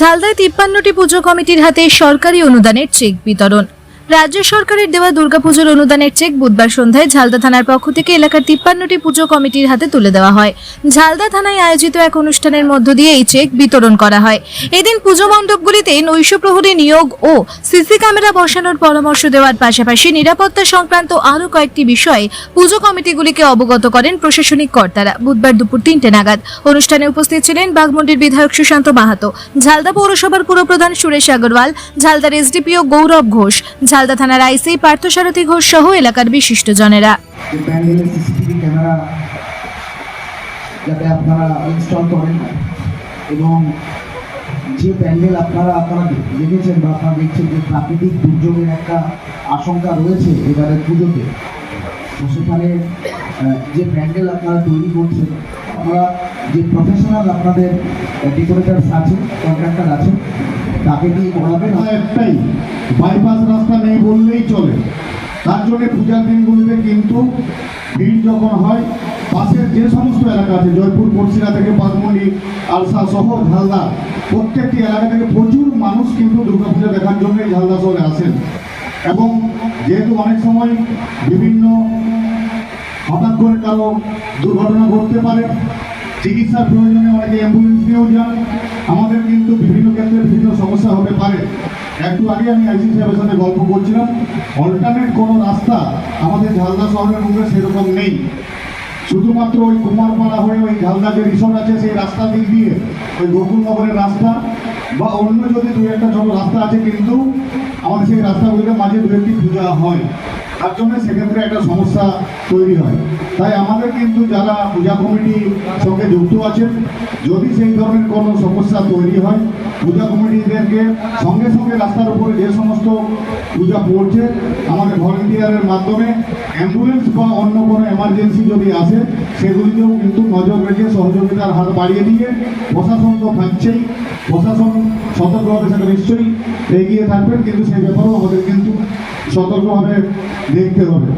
ঝালদায় তিপ্পান্নটি পুজো কমিটির হাতে সরকারি অনুদানের চেক বিতরণ। রাজ্য সরকারের দেওয়া দুর্গাপুজোর অনুদানের চেক বুধবার সন্ধ্যায় ঝালদা থানার পক্ষ থেকে এলাকার তিপ্পান্নটি পুজো কমিটির হাতে তুলে দেওয়া হয়। ঝালদা থানায় আয়োজিত এক অনুষ্ঠানের মধ্য দিয়ে এই চেক বিতরণ করা হয়। এদিন পুজো মণ্ডপগুলিতে নৈশ প্রহরী নিয়োগ ও সিসি ক্যামেরা বসানোর পরামর্শ দেওয়ার পাশাপাশি নিরাপত্তা সংক্রান্ত আরও কয়েকটি বিষয়ে পুজো কমিটিগুলিকে অবগত করেন প্রশাসনিক কর্তারা। বুধবার দুপুর তিনটে নাগাদ অনুষ্ঠানে উপস্থিত ছিলেন বাগমন্ডির বিধায়ক সুশান্ত মাহাতো, ঝালদা পৌরসভার পুরপ্রধান সুরেশ আগরওয়াল, ঝালদার এসডিপিও গৌরব ঘোষ ঝালদা থানার আইসি পার্থসারথী ঘোষ সহ এলাকার বিশিষ্টজনেরা যাতে আপনারা ইনস্টল করেন এবং যে প্যান্ডেল আপনারা আপনারা দেখেছেন বা আপনারা দেখছেন যে প্রাকৃতিক দুর্যোগের একটা আশঙ্কা রয়েছে এবারের পুজোতে সেখানে যে প্যান্ডেল আপনারা তৈরি করছেন, আপনারা যে প্রফেশনাল আপনাদের ডেকোরেটার্স আছেন কন্ট্রাক্টর আছেন তাকে দিয়ে করাবেন রাস্তা একটাই বাইপাস রাস্তা নেই বললেই চলে। তার জন্য পূজার দিনগুলিতে কিন্তু ভিড় যখন হয় পাশের যে সমস্ত এলাকা আছে, জয়পুর পড়শিরা থেকে বাগমুন্ডি আলসা সহ ঝালদা, প্রত্যেকটি এলাকা থেকে প্রচুর মানুষ কিন্তু দুর্গাপূজা দেখার জন্য এই ঝালদা শহরে আসেন। এবং যেহেতু অনেক সময় বিভিন্ন হঠাৎ করে কারও দুর্ঘটনা ঘটতে পারে চিকিৎসার প্রয়োজনে অনেকে অ্যাম্বুলেন্স নিয়েও যান। আমাদের কিন্তু বিভিন্ন ক্ষেত্রে বিভিন্ন সমস্যা হতে পারে। একটু আগে আমি আইসি সাহেবের সাথে গল্প করছিলাম। অল্টারনেট কোনো রাস্তা আমাদের ঝালদা শহরের মধ্যে সেরকম নেই। শুধুমাত্র ওই কুমারপাড়া হয়ে ওই ঝালদা যে রিসোর্ট আছে, সেই রাস্তা দিক দিয়ে ওই গোকুলনগরের রাস্তা বা অন্য যদি দু একটা ছোট রাস্তা আছে কিন্তু আমাদের সেই রাস্তাগুলিতে মাঝে দু একটি পূজা হয়। তার জন্য সেক্ষেত্রে একটা সমস্যা তৈরি হয়। তাই আমাদের কিন্তু যারা পূজা কমিটির সঙ্গে যুক্ত আছেন। যদি সেই ধরনের কোনো সমস্যা তৈরি হয়, পূজা কমিটিদেরকে সঙ্গে সঙ্গে রাস্তার উপরে যে সমস্ত পূজা পড়ছে, আমাদের ভলেন্টিয়ারের মাধ্যমে অ্যাম্বুলেন্স বা অন্য কোনো এমার্জেন্সি যদি আসে, সেগুলিতেও কিন্তু নজর রেখে সহযোগিতার হাত বাড়িয়ে দিয়ে প্রশাসন তো থাকছেই, প্রশাসন সতর্কভাবে সেটা নিশ্চয়ই এগিয়ে থাকবেন, কিন্তু সেই ব্যাপারেও আমাদের কিন্তু সতর্কভাবে দেখতে হবে।